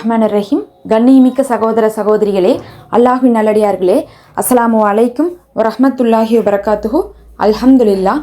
ரஹ்மான் ரஹீம் கண்ணியமிக்க சகோதர சகோதரிகளே அல்லாஹ்வின் நல்லடியார்களே அஸ்ஸலாமு அலைக்கும் ரஹமத்துல்லாஹி வரகாத்துஹு அல்ஹம்துலில்லா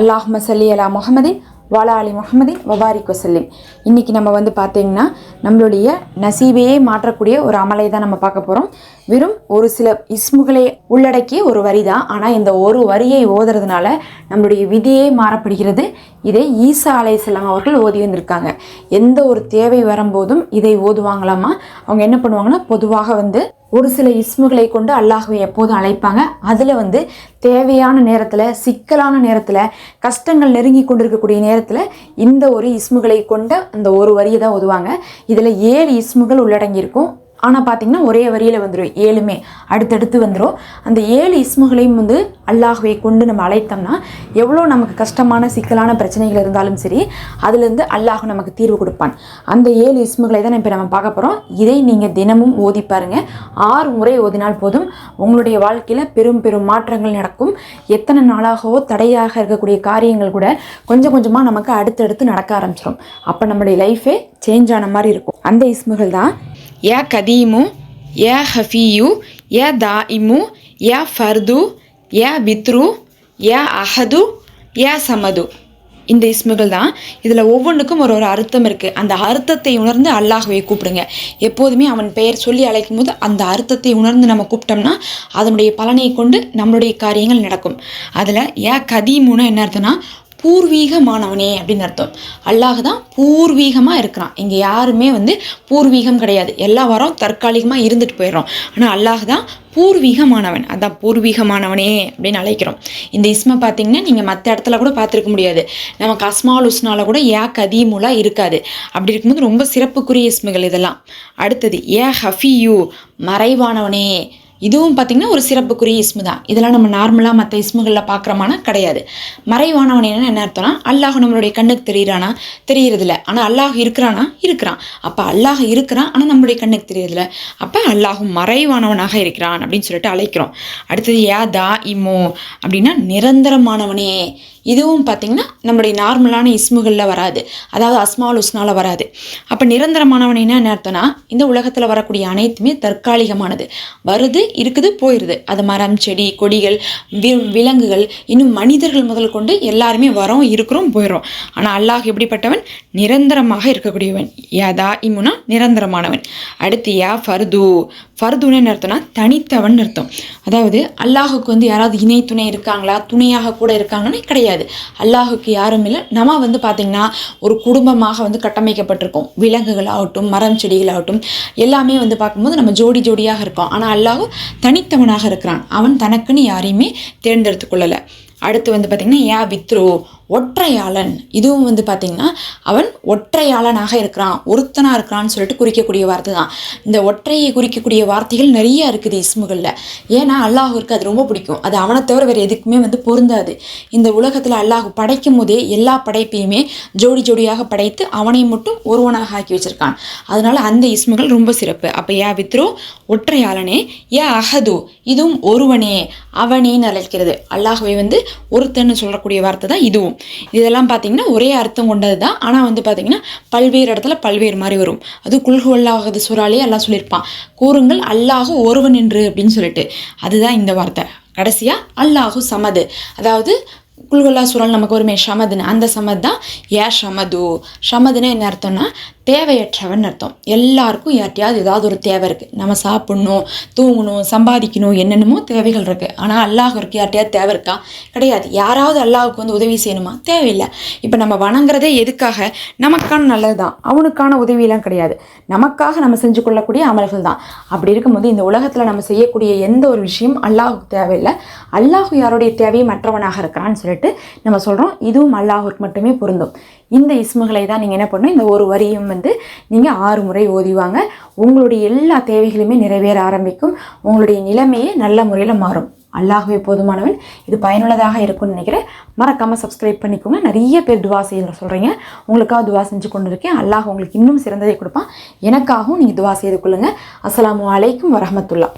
அல்லாஹ் சல்லி அலா முஹம்மதின் வாலா அலி முகமதின் வபாரிக் வசல்லிம். இன்றைக்கி நம்ம வந்து பார்த்திங்கன்னா நம்மளுடைய நசீபையே மாற்றக்கூடிய ஒரு அமலை தான் நம்ம பார்க்க போகிறோம் வெறும் ஒரு சில இஸ்முகளை உள்ளடக்கிய ஒரு வரி தான். ஆனால் இந்த ஒரு வரியை ஓதுறதுனால நம்மளுடைய விதியே மாறப்படுகிறது. இதை ஈசா அலைஹிஸ்ஸலாம் அவர்கள் ஓதி வந்திருக்காங்க. எந்த ஒரு தேவை வரும்போதும் இதை ஓதுவாங்களாமா? அவங்க என்ன பண்ணுவாங்கன்னா பொதுவாக வந்து ஒரு சில இஸ்முகளை கொண்டு அல்லாஹ்வை எப்போதும் அழைப்பாங்க. அதில் வந்து தேவையான நேரத்தில் சிக்கலான நேரத்தில் கஷ்டங்கள் நெருங்கி கொண்டிருக்கக்கூடிய நேரத்தில் இந்த ஒரு இஸ்முகளை கொண்ட அந்த ஒரு வரியை தான் ஓதுவாங்க. இதில் ஏழு இஸ்முகள் உள்ளடங்கியிருக்கும். ஆனால் பார்த்தீங்கன்னா ஒரே வரியில் வந்துடும் ஏழுமே. அடுத்தடுத்து வந்துடும் அந்த ஏழு இஸ்முகளையும் வந்து அல்லாஹுவை கொண்டு நம்ம அழைத்தோம்னா எவ்வளோ நமக்கு கஷ்டமான சிக்கலான பிரச்சனைகள் இருந்தாலும் சரி அதுலேருந்து அல்லாஹ் நமக்கு தீர்வு கொடுப்பான். அந்த ஏழு இஸ்முகளை தான் இப்போ நம்ம பார்க்க போகிறோம் இதை நீங்கள் தினமும் ஓதி பாருங்கள் ஆறு முறை ஓதினால் போதும். உங்களுடைய வாழ்க்கையில் பெரும் பெரும் மாற்றங்கள் நடக்கும். எத்தனை நாளாகவோ தடையாக இருக்கக்கூடிய காரியங்கள் கூட கொஞ்சம் கொஞ்சமாக நமக்கு அடுத்தடுத்து நடக்க ஆரம்பிச்சிடும் அப்போ நம்மளுடைய லைஃபே சேஞ்ச் ஆன மாதிரி இருக்கும். அந்த இஸ்முகள் தான் யா கதீமு யா ஹஃபியு யா தாயிமு யா ஃபர்து யா வித்ரு யா அஹது யா சமது இந்த இஸ்முகள் தான். இதில் ஒவ்வொன்றுக்கும் ஒரு ஒரு அர்த்தம் இருக்குது அந்த அர்த்தத்தை உணர்ந்து அல்லாஹுவை கூப்பிடுங்க. எப்போதுமே அவன் பெயர் சொல்லி அழைக்கும் போது அந்த அர்த்தத்தை உணர்ந்து நம்ம கூப்பிட்டோம்னா அதனுடைய பலனை கொண்டு நம்மளுடைய காரியங்கள் நடக்கும். அதில் ஏ கதீமுன்னா என்ன அர்த்தம்னா பூர்வீகமானவனே அப்படின்னு அர்த்தம். அல்லாஹ் தான் பூர்வீகமாக இருக்கிறான். இங்கே யாருமே வந்து பூர்வீகம் கிடையாது. எல்லா வாரம் தற்காலிகமாக இருந்துட்டு போயிடுறோம். ஆனால் அல்லாஹ் தான் பூர்வீகமானவன். அதான் பூர்வீகமானவனே அப்படின்னு அழைக்கிறோம். இந்த இஸ்மை பார்த்தீங்கன்னா நீங்கள் மற்ற இடத்துல கூட பார்த்துருக்க முடியாது. நமக்கு அஸ்மால் உஸ்னால கூட ஏ கதீமுலா இருக்காது. அப்படி இருக்கும்போது ரொம்ப சிறப்புக்குரிய இஸ்முகள் இதெல்லாம். அடுத்தது ஏ ஹஃபியூ மறைவானவனே. இதுவும் பார்த்திங்கன்னா ஒரு சிறப்புக்குரிய இஸ்மு தான். இதெல்லாம் நம்ம நார்மலாக மற்ற இஸ்முகளில் பார்க்குறமான கிடையாது. மறைவானவன் என்ன அர்த்தம்னா அல்லாஹ் நம்மளுடைய கண்ணுக்கு தெரியிறானா? தெரியறதில்ல. ஆனால் அல்லாஹ் இருக்கிறானா? இருக்கிறான். அப்போ அல்லாஹ் இருக்கிறான் ஆனால் நம்மளுடைய கண்ணுக்கு தெரியறதில்ல. அப்போ அல்லாஹும் மறைவானவனாக இருக்கிறான் அப்படின்னு சொல்லிட்டு அழைக்கிறோம். அடுத்தது யா தா இமோ அப்படின்னா நிரந்தரமானவனே. இதுவும் பார்த்திங்கன்னா நம்மளுடைய நார்மலான இஸ்முகளில் வராது. அதாவது அஸ்மால் உஸ்னால வராது. அப்போ நிரந்தரமானவன் என்ன அர்த்தம்னா இந்த உலகத்தில் வரக்கூடிய அனைத்துமே தற்காலிகமானது. வருது இருக்குது போயிடுது அது மரம் செடி கொடிகள் வி விலங்குகள் இன்னும் மனிதர்கள் முதல் கொண்டு எல்லாருமே வரோம் இருக்கிறோம் போயிடும் ஆனால் அல்லாஹ் எப்படிப்பட்டவன்? நிரந்தரமாக இருக்கக்கூடியவன். யாதா இம்முனா நிரந்தரமானவன். அடுத்து யா ஃபர்து. ஃபர்துன்னு அர்த்தம்னா தனித்தவன் அர்த்தம். அதாவது அல்லாஹுக்கு வந்து யாராவது இணை துணை இருக்காங்களா துணையாக கூட இருக்காங்கன்னு கிடையாது. அல்லாஹுக்கு யாரும் இல்லை. நம்ம வந்து பார்த்திங்கன்னா ஒரு குடும்பமாக வந்து கட்டமைக்கப்பட்டிருக்கோம். விலங்குகள் ஆகட்டும் மரம் செடிகள் ஆகட்டும் எல்லாமே வந்து பார்க்கும்போது நம்ம ஜோடி ஜோடியாக இருக்கோம். ஆனால் அல்லாஹ் தனித்தவனாக இருக்கிறான். அவன் தனக்குன்னு யாரையுமே தேர்ந்தெடுத்து கொள்ளலை. அடுத்து வந்து பார்த்திங்கன்னா ஏ வித்ரு ஒற்றையாளன். இதுவும் வந்து பார்த்திங்கன்னா அவன் ஒற்றையாளனாக இருக்கிறான் ஒருத்தனாக இருக்கிறான்னு சொல்லிட்டு குறிக்கக்கூடிய வார்த்தை தான். இந்த ஒற்றையை குறிக்கக்கூடிய வார்த்தைகள் நிறைய இருக்குது இஸ்முகளில். ஏன்னா அல்லாஹுக்கு அது ரொம்ப பிடிக்கும். அது அவனை தவிர வேறு எதுக்குமே வந்து பொருந்தாது. இந்த உலகத்தில் அல்லாஹ் படைக்கும் போதே எல்லா படைப்பையுமே ஜோடி ஜோடியாக படைத்து அவனை மட்டும் ஒருவனாக ஆக்கி வச்சிருக்கான். அதனால அந்த இஸ்முகள் ரொம்ப சிறப்பு. அப்போ ஏ வித்ரோ ஒற்றையாளனே ஏ அஹது இதுவும் ஒருவனே அவனேன்னு அழைக்கிறது. அல்லாஹுவை வந்து ஒருத்தன்னு சொல்லக்கூடிய வார்த்தை தான் இதுவும். இதெல்லாம் பார்த்தீங்கன்னா ஒரே அர்த்தம் கொண்டது தான் ஆனால் வந்து பார்த்தீங்கன்னா பல்வேறு இடத்துல பல்வேறு மாதிரி வரும். அது குல்ஹு சுறாலே எல்லாம் சொல்லியிருப்பான். கூறுங்கள் அல்லாஹு ஒருவன் என்று அப்படின்னு சொல்லிட்டு. அதுதான் இந்த வார்த்தை. கடைசியாக அல்லாஹு சமது. அதாவது குல்குல்லா சுரல் நமக்கு ஒருமே ஷமதுன்னு அந்த சமத் தான் ஏ ஷமது ஷமதுன்னு என்ன அர்த்தம்னா தேவையற்றவன் அர்த்தம். எல்லாருக்கும் யார்ட்டையாவது ஏதாவது ஒரு தேவை இருக்குது நம்ம சாப்பிட்ணும் தூங்கணும் சம்பாதிக்கணும் என்னென்னமோ தேவைகள் இருக்குது ஆனால் அல்லாஹருக்கு யார்ட்டையாவது தேவை இருக்கா? கிடையாது. யாராவது அல்லாஹுக்கு வந்து உதவி செய்யணுமா? தேவையில்லை. இப்போ நம்ம வணங்குறதே எதுக்காக? நமக்கான நல்லது தான் அவனுக்கான உதவியெல்லாம் கிடையாது. நமக்காக நம்ம செஞ்சு கொள்ளக்கூடிய அமல்கள் தான். அப்படி இருக்கும்போது இந்த உலகத்தில் நம்ம செய்யக்கூடிய எந்த ஒரு விஷயம் அல்லாஹுக்கு தேவையில்லை. அல்லாஹு யாருடைய தேவையும் மற்றவனாக இருக்கிறான்னு சொல்லிட்டு நம்ம சொல்கிறோம் இதுவும் அல்லாஹுக்கு மட்டுமே பொருந்தும். இந்த இஸ்முகளை தான் நீங்கள் என்ன பண்ணணும்? இந்த ஒரு வரியும் வந்து நீங்கள் ஆறு முறை ஓதிவாங்க. உங்களுடைய எல்லா தேவைகளுமே நிறைவேற ஆரம்பிக்கும். உங்களுடைய நிலைமையே நல்ல முறையில் மாறும். அல்லாகவே போதுமானவன். இது பயனுள்ளதாக இருக்கும்னு நினைக்கிறேன். மறக்காமல் சப்ஸ்கிரைப் பண்ணிக்கோங்க. நிறைய பேர் துவா செய்ய சொல்கிறீங்க உங்களுக்காக துவா செஞ்சு கொண்டு இருக்கேன் அல்லாஹ் உங்களுக்கு இன்னும் சிறந்ததை கொடுப்பான். எனக்காகவும் நீங்கள் துவா செய்து கொள்ளுங்கள் அஸ்லாம் அலைக்கும் வரஹமத்துல்லா.